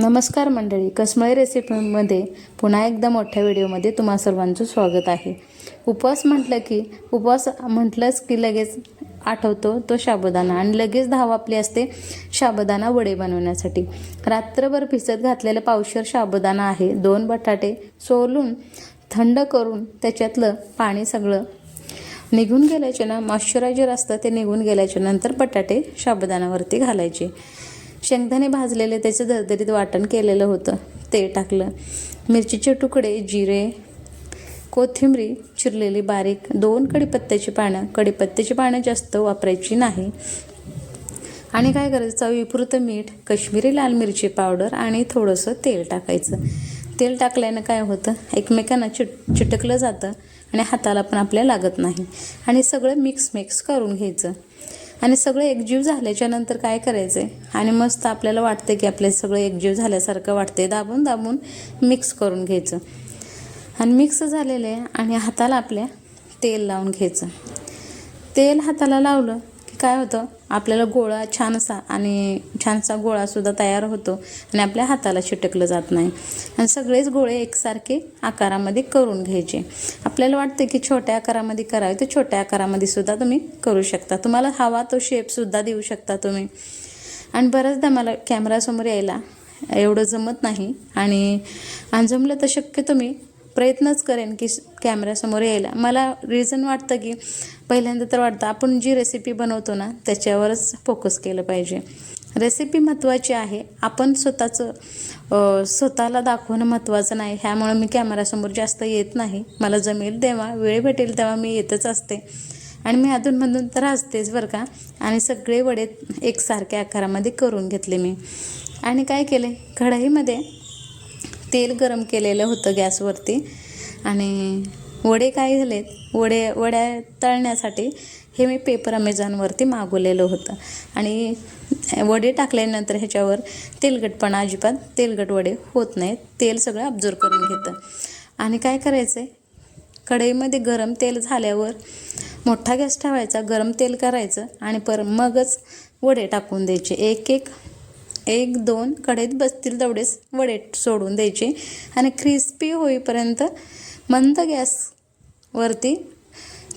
नमस्कार मंडळी कसमळी रेसिपीमध्ये पुन्हा एकदा मोठ्या व्हिडिओमध्ये तुम्हा सर्वांचं स्वागत आहे. उपवास म्हटलं की उपवास म्हटलंच की लगेच आठवतो तो शाबुदाना आणि लगेच धाव आपली असते शाबुदाना वडे बनवण्यासाठी. रात्रभर भिजत घातलेलं पावशर शाबुदाना आहे दोन बटाटे सोलून थंड करून त्याच्यातलं पाणी सगळं निघून गेल्याच्या ना मॉइश्चरायझर असतं ते निघून गेल्याच्यानंतर बटाटे शाबुदानावरती घालायचे. शेंगदाणे भाजलेले त्याचं दरदरीत वाटण केलेलं होतं. ते टाकलं. मिरचीचे तुकडे जिरे कोथिंबरी चिरलेली बारीक दोन कडीपत्त्याची पानं. कडीपत्त्याची पानं जास्त वापरायची नाही. आणि काय करायचं? चवीपुरतं मीठ कश्मीरी लाल मिरची पावडर आणि थोडंसं तेल टाकायचं. तेल टाकल्यानं काय होतं? एकमेकांना चिट चिटकलं जातं आणि हाताला पण आपल्या लागत नाही. आणि सगळं मिक्स मिक्स करून घ्यायचं. आणि सगळं एकजीव झाल्याच्यानंतर काय करायचं आहे आणि मस्त आपल्याला वाटतं की आपले सगळं एकजीव झाल्यासारखं वाटते दाबून दाबून मिक्स करून घ्यायचं. आणि मिक्स झालेलं आहे आणि हाताला आपल्या तेल लावून घ्यायचं. तेल हाताला लावलं की काय होतं? आपल्याला गोळा छानसा आणि छानसा गोळासुद्धा तयार होतो आणि आपल्या हाताला चिटकलं जात नाही. आणि सगळेच गोळे एकसारखे आकारामध्ये करून घ्यायचे. आपल्याला वाटते की छोट्या आकारामध्ये करावे तर छोट्या आकारामध्ये सुद्धा तुम्ही करू शकता. तुम्हाला हवा तो शेपसुद्धा देऊ शकता तुम्ही. आणि बऱ्याचदा मला कॅमेरासमोर यायला एवढं जमत नाही. आणि आणि जमलं तर शक्यतो मी प्रयत्नच करेन की कॅमेऱ्यासमोर यायला. मला रिझन वाटतं की पहिल्यांदा तर वाटतं आपण जी रेसिपी बनवतो ना त्याच्यावरच फोकस केलं पाहिजे. रेसिपी महत्त्वाची आहे. आपण स्वतःचं स्वतःला दाखवणं महत्त्वाचं नाही. ह्यामुळं मी कॅमेरासमोर जास्त येत नाही. मला जमेल तेव्हा वेळ भेटेल तेव्हा मी येतच असते. आणि मी अधूनमधून तर असतेच बरं का. आणि सगळे वडे एकसारख्या आकारामध्ये करून घेतले मी. आणि काय केले? कढईमध्ये तेल गरम केलेलं होतं गॅसवरती. आणि वडे काय झालेत? वडे वड्या तळण्यासाठी हे मी पेपर अमेझॉनवरती मागवलेलं होतं. आणि वडे टाकल्यानंतर ह्याच्यावर तेलगटपणा अजिबात तेलगट वडे होत नाहीत. तेल सगळं अब्झर्व करून घेतं. आणि काय करायचं आहे कढईमध्ये गरम तेल झाल्यावर मोठा गॅस ठेवायचा गरम तेल करायचं आणि पर मगच वडे टाकून द्यायचे. एक एक एक दोन कढईत बसतील तेवढेच वडे सोडून द्यायचे. आणि क्रिस्पी होईपर्यंत मंद गॅसवरती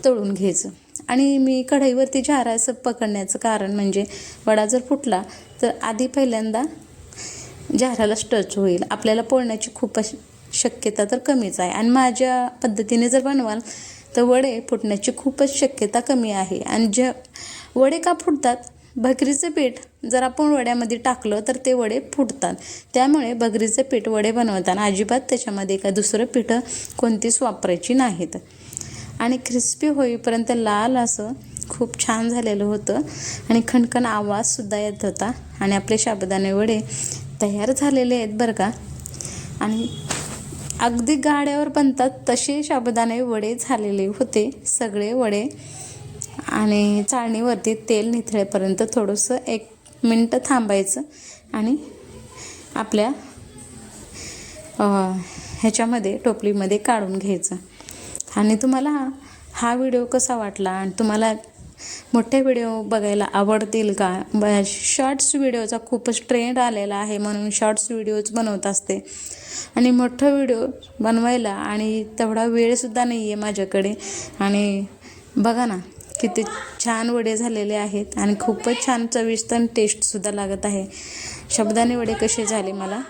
तळून घ्यायचं. आणि मी कढईवरती झाराचं पकडण्याचं कारण म्हणजे वडा जर फुटला तर आधी पहिल्यांदा झाराला टच होईल. आपल्याला पोळण्याची खूप शक्यता तर कमीच आहे. आणि माझ्या पद्धतीने जर बनवाल तर वडे फुटण्याची खूपच शक्यता कमी आहे. आणि जे वडे का फुटतात? भकरीचं पीठ जर आपण वड्यामध्ये टाकलं तर ते वडे फुटतात. त्यामुळे भगरीचं पीठ वडे बनवताना अजिबात त्याच्यामध्ये का दुसरं पीठं कोणतीच वापरायची नाहीत. आणि क्रिस्पी होईपर्यंत लाल असं खूप छान झालेलं होतं. आणि खणखण आवाजसुद्धा येत होता. आणि आपले शाबदाने वडे तयार झालेले आहेत बरं का? आणि अगदी गाड्यावर बनतात तसे शाबदाने वडे झालेले होते. सगळे वडे आणि चाळणीवरती तेल निथळेपर्यंत थोडंसं एक मिनटं थांबायचं आणि आपल्या ह्याच्यामध्ये टोपलीमध्ये काढून घ्यायचं. आणि तुम्हाला हा व्हिडिओ कसा वाटला आणि तुम्हाला मोठे व्हिडिओ बघायला आवडतील का? ब शॉर्ट्स व्हिडिओचा खूपच ट्रेंड आलेला आहे म्हणून शॉर्ट्स व्हिडिओज बनवत असते. आणि मोठं व्हिडिओ बनवायला आणि तेवढा वेळसुद्धा नाही आहे माझ्याकडे. आणि बघा ना किती छान वडे झालेले आहेत आणि खूपच छान चविष्ट आणि टेस्टसुद्धा लागत आहे. शब्दाने वडे कसे झाले मला?